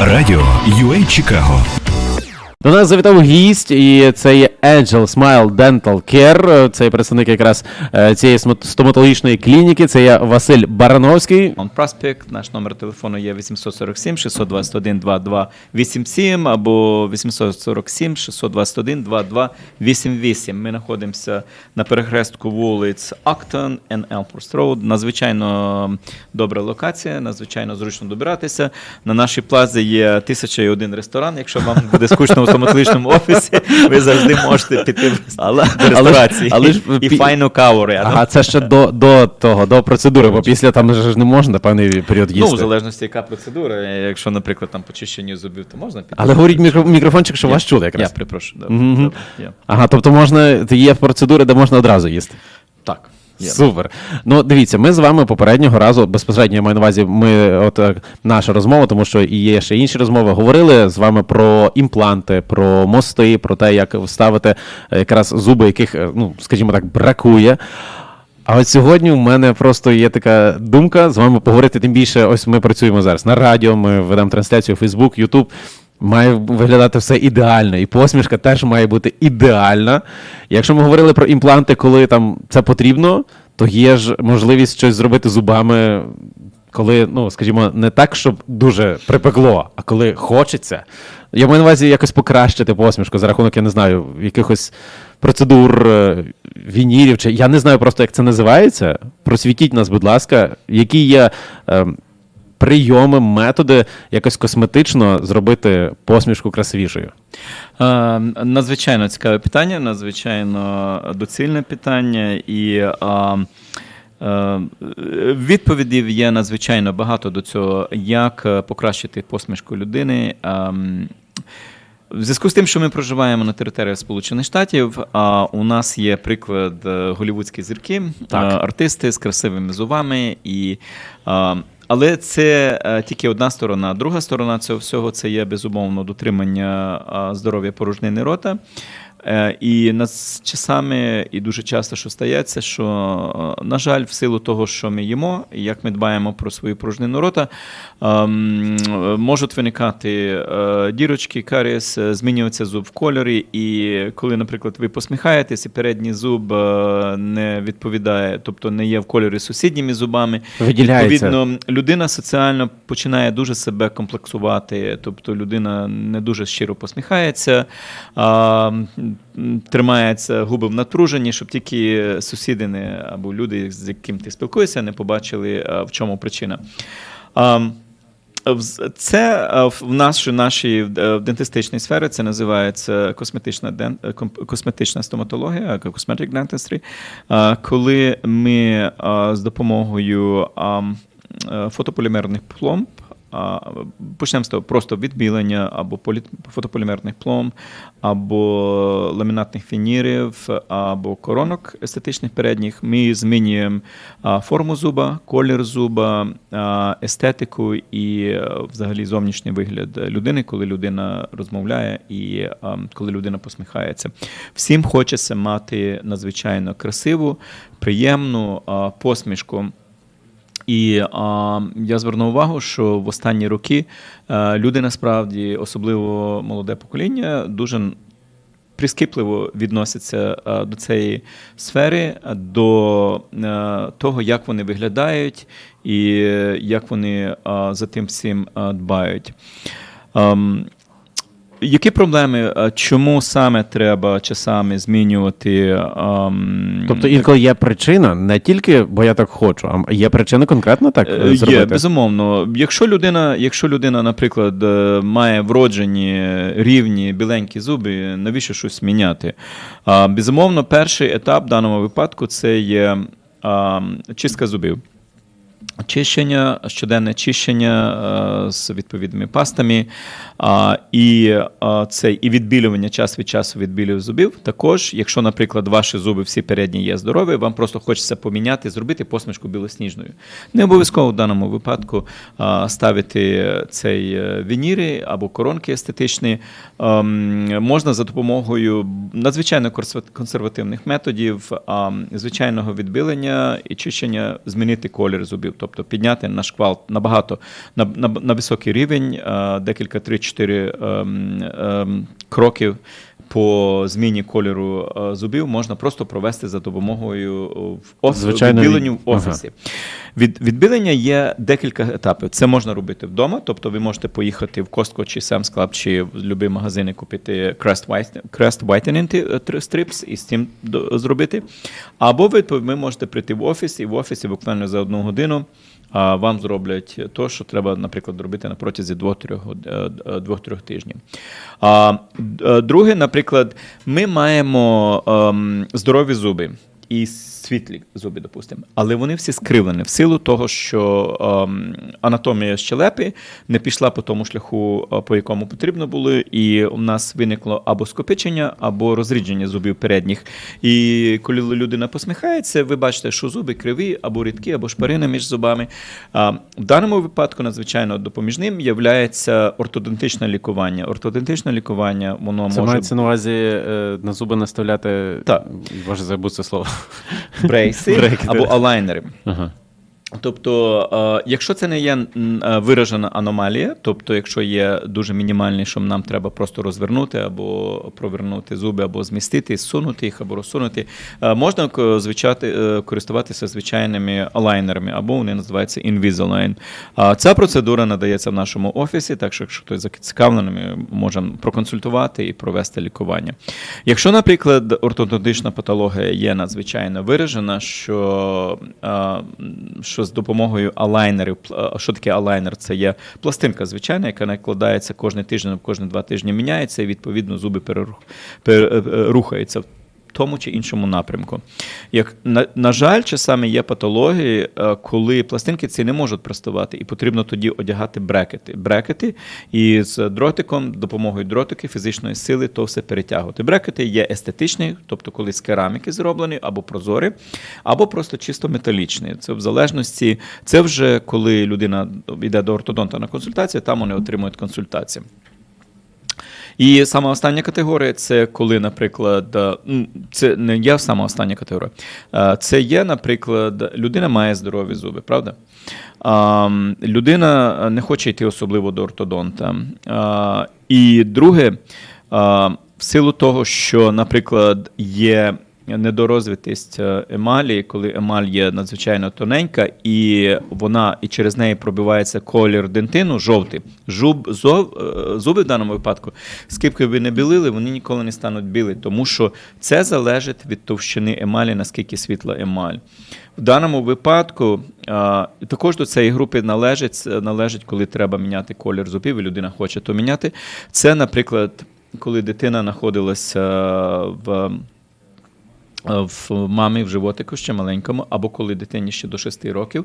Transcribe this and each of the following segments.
Радіо UA Чикаго. До нас завітав гість, і це є Angel Smile Dental Care. Це є представник якраз е, цієї стоматологічної клініки. Це є Василь Барановський. Он Проспект, наш номер телефону є 847 621 2287 або 847 621 2288. Ми знаходимося на перехрестку вулиць Актон і Елфорст Роуд. Надзвичайно добра локація, надзвичайно зручно добиратися. На нашій плазі є тисяча і один ресторан. Якщо вам буде скучно стоматологічному офісі, ви завжди можете піти в Але- ресторації але ж і файну каву рядом. Ага, це ще до, до того, до процедури, бо після там ж не можна певний період їсти. Ну, в залежності, яка процедура. Якщо, наприклад, там почищення зубів, то можна піти. Але говоріть мікро, мікрофончик, що Я- вас чули Я якраз. припрошую. Добре, Мгм. добре, є. Ага, тобто можна, є процедури, де можна одразу їсти. Так. Є. Супер. Ну, дивіться, ми з вами попереднього разу, безпосередньо я маю на увазі, ми, от е, наша розмова, тому що і є ще інші розмови, говорили з вами про імпланти, про мости, про те, як вставити е, якраз зуби, яких, е, ну, скажімо так, бракує. А от сьогодні в мене просто є така думка з вами поговорити. Тим більше, ось ми працюємо зараз на радіо, ми ведемо трансляцію Facebook, YouTube. Має виглядати все ідеально, і посмішка теж має бути ідеальна. Якщо ми говорили про імпланти, коли там це потрібно, то є ж можливість щось зробити зубами, коли, ну, скажімо, не так, щоб дуже припекло, а коли хочеться. Я маю на увазі якось покращити посмішку за рахунок, я не знаю, якихось процедур е, вінірів, чи я не знаю просто, як це називається. Просвітіть нас, будь ласка, які є е, прийоми, методи якось косметично зробити посмішку красивішою. Е, Надзвичайно цікаве питання, надзвичайно доцільне питання, і е, е, відповідей є надзвичайно багато до цього, як е, покращити посмішку людини. Ем, В зв'язку з тим, що ми проживаємо на території Сполучених Штатів, а у нас є приклад е, голівудські зірки, Так. е, артисти з красивими зубами. І, е, але це е, тільки одна сторона. Друга сторона цього всього це є безумовно дотримання здоров'я порожнини рота. Е, І над часами, і дуже часто що стається, що, е, на жаль, в силу того, що ми їмо, і як ми дбаємо про свою пружнину рота, ем, можуть виникати е, дірочки, карієс, е, змінюється зуб в кольорі. І коли, наприклад, ви посміхаєтесь, і передній зуб не відповідає, тобто не є в кольорі з сусідніми зубами, Виділяється. Відповідно, людина соціально починає дуже себе комплексувати, тобто людина не дуже щиро посміхається, а, м, тримається губи в напруженні, щоб тільки сусіди не, або люди, з яким ти спілкуєшся, не побачили, в чому причина. Це е, в нашій, нашій е, дентистичній сфері це називається косметична, е, косметична стоматологія, е, cosmetic dentistry, е, коли ми е, з допомогою е, фотополімерних пломб Почнемо з того, просто відбілення або полі- фотополімерних пломб, або ламінатних фінірів, або коронок естетичних передніх. Ми змінюємо форму зуба, колір зуба, естетику і е, взагалі зовнішній вигляд людини, коли людина розмовляє і коли людина посміхається. Всім хочеться мати надзвичайно красиву, приємну посмішку. І а, я звернув увагу, що в останні роки а, люди насправді, особливо молоде покоління, дуже прискіпливо відносяться а, до цієї сфери, до а, того, як вони виглядають і як вони а, за тим всім а, дбають. Ам, які проблеми? Чому саме треба часами змінювати? ам, Тобто інколи є причина, не тільки бо я так хочу, а є причина конкретно так Е, е, зробити? Є, безумовно. Якщо людина, якщо людина, наприклад, е, має вроджені рівні біленькі зуби, навіщо щось міняти? Безумовно, перший етап в даному випадку це є чистка зубів. Чищення, щоденне чищення е, з відповідними пастами, і це і відбілювання час від часу відбілювання зубів. Також, якщо, наприклад, ваші зуби всі передні є здорові, вам просто хочеться поміняти, зробити посмішку білосніжною. Не обов'язково в даному випадку ставити цей е, вініри або коронки естетичні. Ем, можна за допомогою надзвичайно консервативних методів, звичайного відбілення і чищення змінити колір зубів. Тобто підняти на шквал набагато на, на, на високий рівень, е, декілька 3-4 ем, ем, кроків. По зміні кольору е, зубів можна просто провести за допомогою е, в. Звичайно, відбіленню в ага. офісі. Від відбілення є декілька етапів. Це можна робити вдома, тобто ви можете поїхати в Costco чи Sam's Club, чи в будь-який магазин і купити Crest, White, Crest Whitening е, Strips і з цим зробити. Або ви, ви можете прийти в офіс, і в офісі буквально за одну годину а, вам зроблять то, що треба, наприклад, робити на протязі 2-3 год- е, е, тижнів. А, е, друге, наприклад, ми маємо ем, здорові зуби і світлі зуби, допустимо, але вони всі скривлені в силу того, що ем, анатомія щелепи не пішла по тому шляху, е, по якому потрібно було, і у нас виникло або скопичення, або розрідження зубів передніх. І коли людина посміхається, ви бачите, що зуби криві, або рідкі, або шпарини між зубами. А, в даному випадку надзвичайно допоміжним є ортодонтичне лікування. Ортодонтичне лікування воно Це може мається на увазі е, на зуби наставляти. Так. Боже, забудь це слово. Брейси або алайнери. Ага. Тобто, е, якщо це не є е, виражена аномалія, тобто, якщо є дуже мінімальний, що нам треба просто розвернути або провернути зуби, або змістити, зсунути їх, або розсунути, е, можна звичати, користуватися звичайними алайнерами, або вони називаються Invisalign. Ця процедура надається в нашому офісі, так що якщо хтось зацікавлений, ми можемо проконсультувати і провести лікування. Якщо, наприклад, ортодонтична патологія є надзвичайно виражена, що, що з допомогою алайнерів, що таке алайнер? Це є пластинка звичайна, яка накладається кожен тиждень, кожні два тижні міняється, і відповідно зуби е, е, рухаються. Тому чи іншому напрямку. Як на, на жаль, часами є патології, е, коли пластинки ці не можуть простувати, і потрібно тоді одягати брекети. Брекети і з дротиком, допомогою дротики, фізичної сили, то все перетягувати. Брекети є естетичні, тобто коли з кераміки зроблені, або прозорі, або просто чисто металічні. Це в залежності, це вже коли людина йде до ортодонта на консультацію, там вони отримують консультацію. І сама остання категорія це коли, наприклад, е, це не є сама остання категорія. Е, Це є, наприклад, людина має здорові зуби, правда? Людина не хоче йти особливо до ортодонта. І друге, в силу того, що, наприклад, є недорозвитість е, емалі, коли емаль є надзвичайно тоненька, і вона і через неї пробивається колір дентину жовтий. Жуб, зов, е, зуби в даному випадку, скільки ви не білили, вони ніколи не стануть білі, тому що це залежить від товщини емалі, наскільки світла емаль. В даному випадку також до цієї групи належить, належить, коли треба міняти колір зубів, і людина хоче то міняти. Це, наприклад, коли дитина знаходилася в в мамі в животику ще маленькому, або коли дитині ще до 6 років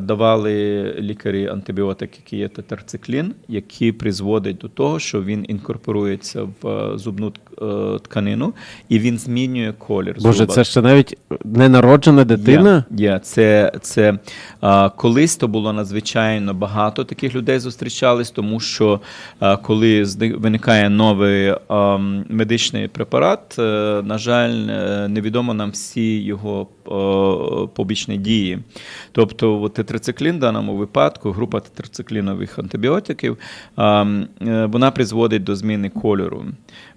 давали лікарі антибіотик, який є тетрациклін, який призводить до того, що він інкорпорується в е, зубну е, тканину і він змінює колір. Боже, зуба. це ще навіть ненароджена дитина. Є, є. Це, це а, колись то було надзвичайно багато таких людей зустрічались, тому що а, коли виникає новий а, медичний препарат, е, на жаль, е, невідомо нам всі його е, побічні дії. Тобто, тетрациклін в даному випадку, група тетрациклінових антибіотиків, е, вона призводить до зміни кольору.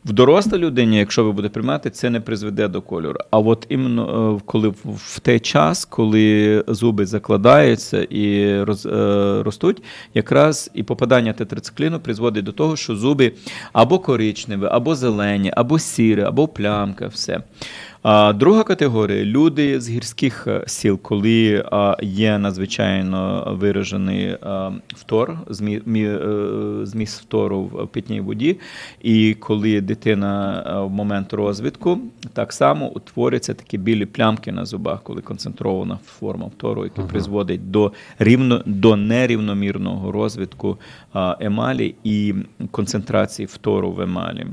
В дорослій людині, якщо ви будете приймати, це не призведе до кольору. А от іменно е, коли в- той час, коли зуби закладаються і роз, е, ростуть, якраз і попадання тетрацикліну призводить до того, що зуби або коричневі, або зелені, або сірі, або плямка, все. А друга категорія люди з гірських е, сіл, коли є надзвичайно виражений змі, е, зміст фтору в питній воді, і коли дитина е, в момент розвитку, так само утворюються такі білі плямки на зубах, коли концентрована форма фтору, яка призводить до рівно до нерівномірного розвитку емалі і концентрації фтору в емалі.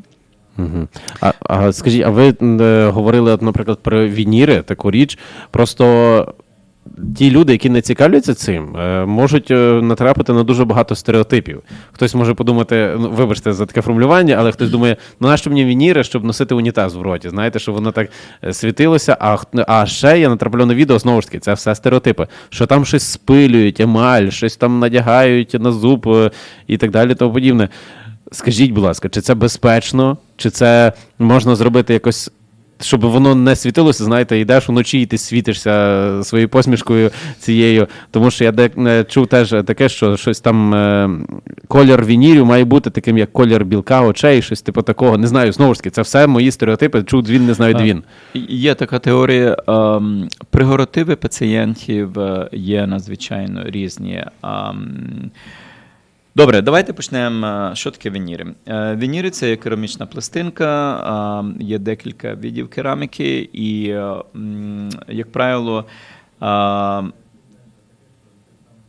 Угу. А, а скажіть, а ви е, говорили, наприклад, про вініри, таку річ. Просто ті люди, які не цікавляться цим, е, можуть е, натрапити на дуже багато стереотипів. Хтось може подумати, ну, вибачте за таке формулювання, але хтось думає, ну нащо мені вініри, щоб носити унітаз в роті? Знаєте, що воно так світилося. А, а ще я натраплю на відео, знову ж таки, це все стереотипи, що там щось спилюють, емаль, щось там надягають на зуб і так далі, тому подібне. Скажіть, будь ласка, чи це безпечно, чи це можна зробити якось щоб воно не світилося, знаєте, йдеш вночі і ти світишся своєю посмішкою цією. Тому що я де, е, чув теж таке, що щось там е, колір вінірів має бути таким, як колір білка очей, щось типу такого. Не знаю, знову ж таки, це все мої стереотипи. Чув двін, не знаю двін. Є така теорія. ем, Прегоративи пацієнтів е, є надзвичайно різні. Ем, Добре, давайте почнемо. е, Що таке вініри? Е, Вініри це є керамічна пластинка, ем, є декілька видів кераміки, і, е, як правило,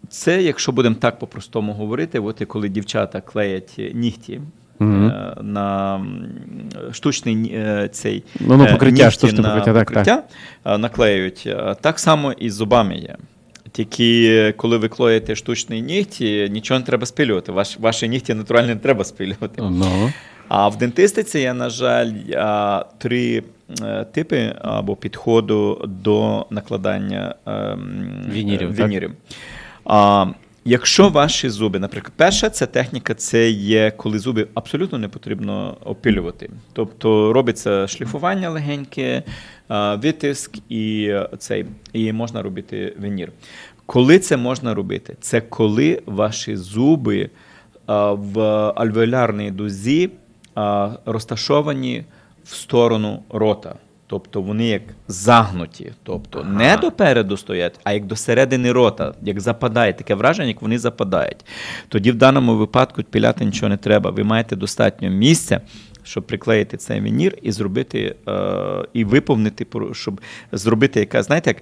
це, якщо будемо так по-простому говорити, от коли дівчата клеять нігті е, на штучний е, цей Ну, ну, е, покриття, нігті штучне на покриття, так, покриття, е, наклеюють. Е, Так само і з зубами є. Тільки коли ви клоїте штучні нігті, нічого не треба спилювати. Ваш, ваші нігті натурально не треба спилювати. No. А в дентистиці є, на жаль, три е, типи або підходу до накладання ем, Вінірів, е, так? Якщо ваші зуби, наприклад, перша ця техніка це є, коли зуби абсолютно не потрібно опілювати. Тобто робиться шліфування легеньке, витиск і е, цей, і можна робити вінір. Коли це можна робити? Це коли ваші зуби в альвеолярній дузі розташовані в сторону рота. Тобто вони як загнуті, тобто не допереду стоять, а як до середини рота, як западає, таке враження, як вони западають. Тоді в даному випадку піляти нічого не треба. Ви маєте достатньо місця, щоб приклеїти цей вінір і зробити е, і виповнити, щоб зробити яка, знаєте, як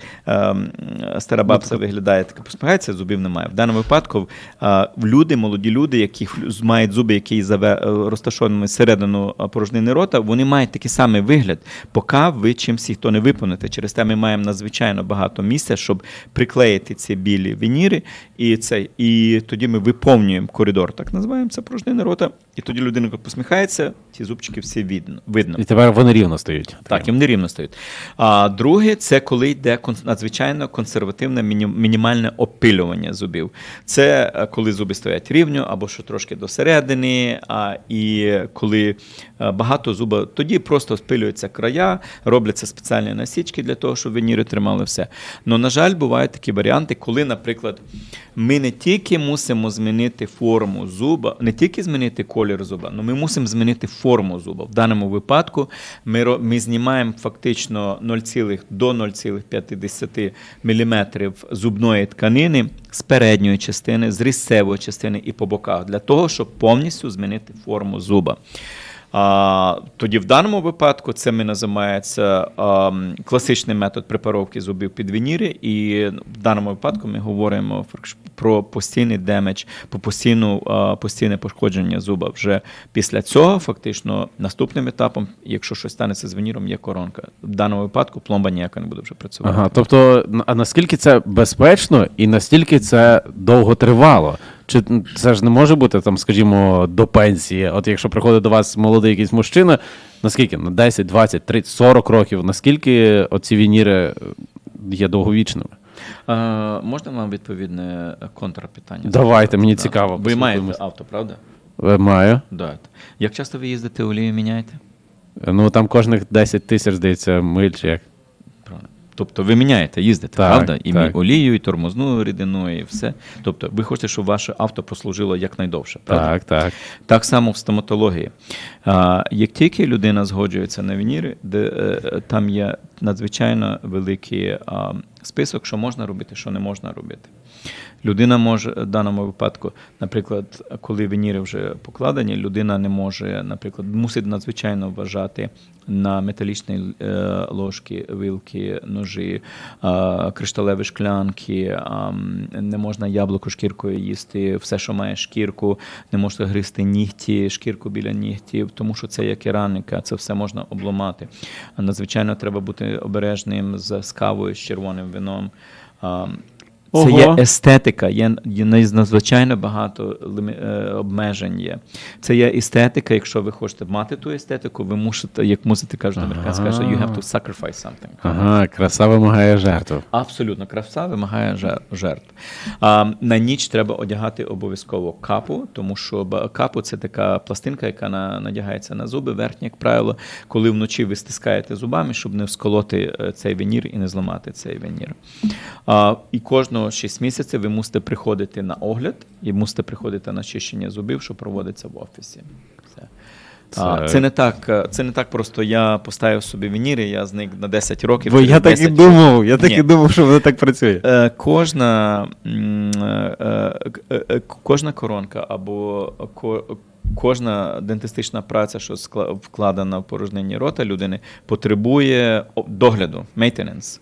е, стара бабця виглядає, така посміхається, зубів немає. В даному випадку е, люди, молоді люди, які мають зуби, які розташовані всередину порожнини рота, вони мають такий самий вигляд, поки ви чимсь їх то не виповните. Через те ми маємо надзвичайно багато місця, щоб приклеїти ці білі вініри, і це, і тоді ми виповнюємо коридор, так називаємо це порожнини рота. І тоді людина посміхається, ті зубчики всі видно. видно. І тепер вони рівно стають. Так, їм не рівно стають. А друге, це коли йде надзвичайно консервативне мінімальне опилювання зубів. Це е, коли зуби стоять рівно або що трошки досередини, а, і коли багато зуба, тоді просто спилюються края, робляться спеціальні насічки для того, щоб веніри тримали все. Но, на жаль, бувають такі варіанти, коли, наприклад, ми не тільки мусимо змінити форму зуба, не тільки змінити колір зуба, але ми мусимо змінити форму зуба. В даному випадку ми, ми знімаємо фактично 0, до 0,5 мм зубної тканини з передньої частини, з різцевої частини і по боках, для того, щоб повністю змінити форму зуба. А, тоді в даному випадку це ми називається а, класичний метод препаровки зубів під вініри, і в даному випадку ми говоримо про постійний демедж, про постійну, а, постійне пошкодження зуба. Вже після цього, фактично, наступним етапом, якщо щось станеться з вініром, є коронка. В даному випадку пломба ніяка не буде вже працювати. Ага, тобто, а наскільки це безпечно і наскільки це довго тривало? Чи це ж не може бути там, скажімо, до пенсії? От якщо приходить до вас молодий якийсь мужчина, наскільки? На 10, 20, 30, 40 років, наскільки оці вініри е, є довговічними? А, можна вам відповідне контрпитання? Давайте, мені Так. цікаво, Ви маєте авто, правда? Е, Маю. Да. Як часто ви їздите олію міняєте? Ну там кожних 10 тисяч, здається, миль чи як. Тобто ви міняєте, їздите, Так, правда? І так. олію, і тормозну рідину, і все. Тобто ви хочете, щоб ваше авто послужило якнайдовше, правда? Так, так. Так само в стоматології. А, як тільки людина згоджується на вініри, де е, там є надзвичайно великий а, список, що можна робити, що не можна робити. Людина може в даному випадку, наприклад, коли вініри вже покладені, людина не може, наприклад, мусить надзвичайно вважати на металічні е, ложки, вилки, ножі, е, кришталеві шклянки, не можна яблуко шкіркою їсти, все, що має шкірку, не можна гризти нігті, шкірку біля нігтів, тому що це є кераміка, це все можна обламати. Надзвичайно треба бути обережним з кавою, з червоним вином. А, Це є естетика, є, є надзвичайно багато е, обмежень є. Це є естетика. Якщо ви хочете мати ту естетику, ви мусите, як мусите кажуть американська, що you have to sacrifice something. Ага, краса вимагає жертв. Абсолютно, краса вимагає жертв. А, на ніч треба одягати обов'язково капу, тому що капу це така пластинка, яка на, надягається на зуби, верхня, як правило, коли вночі ви стискаєте зубами, щоб не всколоти е, цей венір і не зламати цей венір. А, і кожного 6 місяців ви мусите приходити на огляд і мусите приходити на чищення зубів, що проводиться в офісі. Все. Це- Це не так, е, це не так просто я поставив собі веніри, я зник на 10 років. Бо я так і думав, я так Ні. і думав, що воно так працює. Е, Кожна, е, кожна коронка або ко- кожна дентистична праця, що вкладена в порожнині рота людини, потребує догляду, maintenance.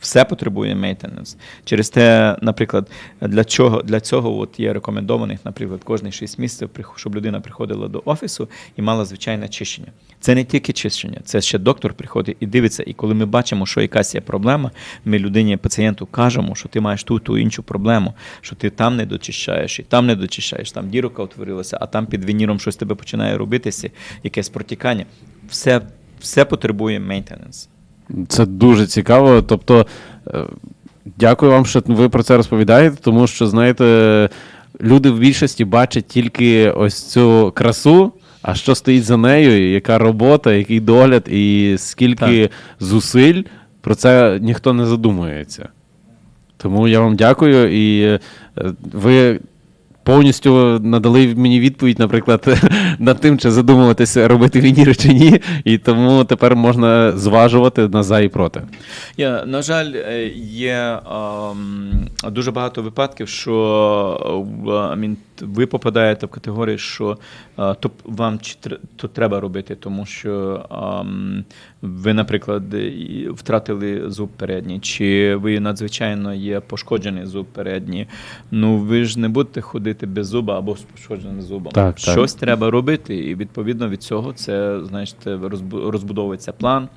Все потребує maintenance. Через те, наприклад, для чого для цього от є рекомендованих, наприклад, кожні 6 місяців, щоб людина приходила до офісу і мала звичайне чищення. Це не тільки чищення, це ще доктор приходить і дивиться. І коли ми бачимо, що якась є проблема, ми людині, пацієнту кажемо, що ти маєш ту ту іншу проблему, що ти там не дочищаєш, і там не дочищаєш, там дірука утворилася, а там під веніром щось тебе починає робитися, якесь протікання. Все, все потребує maintenance. Це дуже цікаво. Тобто, е, дякую вам, що ви про це розповідаєте, тому що, знаєте, люди в більшості бачать тільки ось цю красу, а що стоїть за нею, яка робота, який догляд, і скільки зусиль, про це ніхто не задумується. Тому я вам дякую, і е, ви повністю надали мені відповідь, наприклад, над тим, чи задумуватися робити вініри чи ні. І тому тепер можна зважувати на за і проти. Я, на жаль, е, є ем, дуже багато випадків, що е, mean, ви попадаєте в категорію, що е, то вам чи то треба робити, тому що ем, ви, наприклад, втратили зуб передній, чи ви надзвичайно є пошкоджений зуб передній. Ну ви ж не будете ходити без зуба або з пошкодженим зубом. Так, так. Щось треба робити, і відповідно від цього це значить розбу- розбудовується план,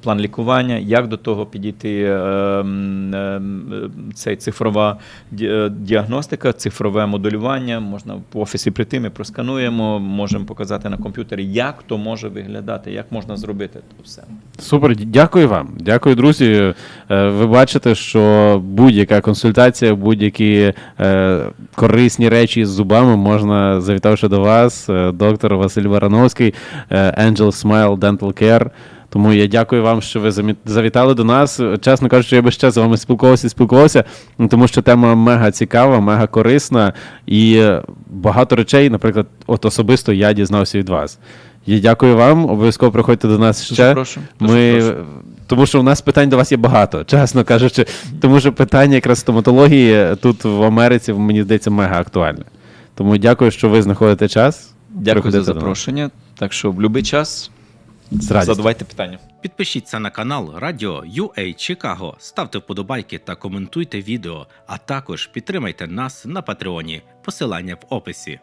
план лікування, як до того підійти. ем, ем, Цей цифрова е, діагностика, цифрове моделювання. Можна в офісі прийти, ми проскануємо, можемо показати на комп'ютері, як то може виглядати, як можна зробити то все. Супер, дякую вам. Дякую, друзі. Е, Ви бачите, що будь-яка консультація, будь-які е, корисні речі з зубами можна, завітавши до вас, е, доктор Василь Варановський, Angel Smile Dental Care. Тому я дякую вам, що ви завітали до нас. Чесно кажучи, я би ще з вами спілкувався і спілкувався, тому що тема мега цікава, мега корисна, і багато речей, наприклад, от особисто я дізнався від вас. Я дякую вам. Обов'язково приходьте до нас ще. Дуже прошу, дуже Ми, прошу. тому що у нас питань до вас є багато, чесно кажучи. Тому що питання якраз стоматології тут в Америці, мені здається, мега актуальне. Тому дякую, що ви знаходите час. Дякую за запрошення. Так що в будь-який час З радістю. задавайте питання. Підпишіться на канал Радіо UA Чикаго, ставте вподобайки та коментуйте відео, а також підтримайте нас на Патреоні. Посилання в описі.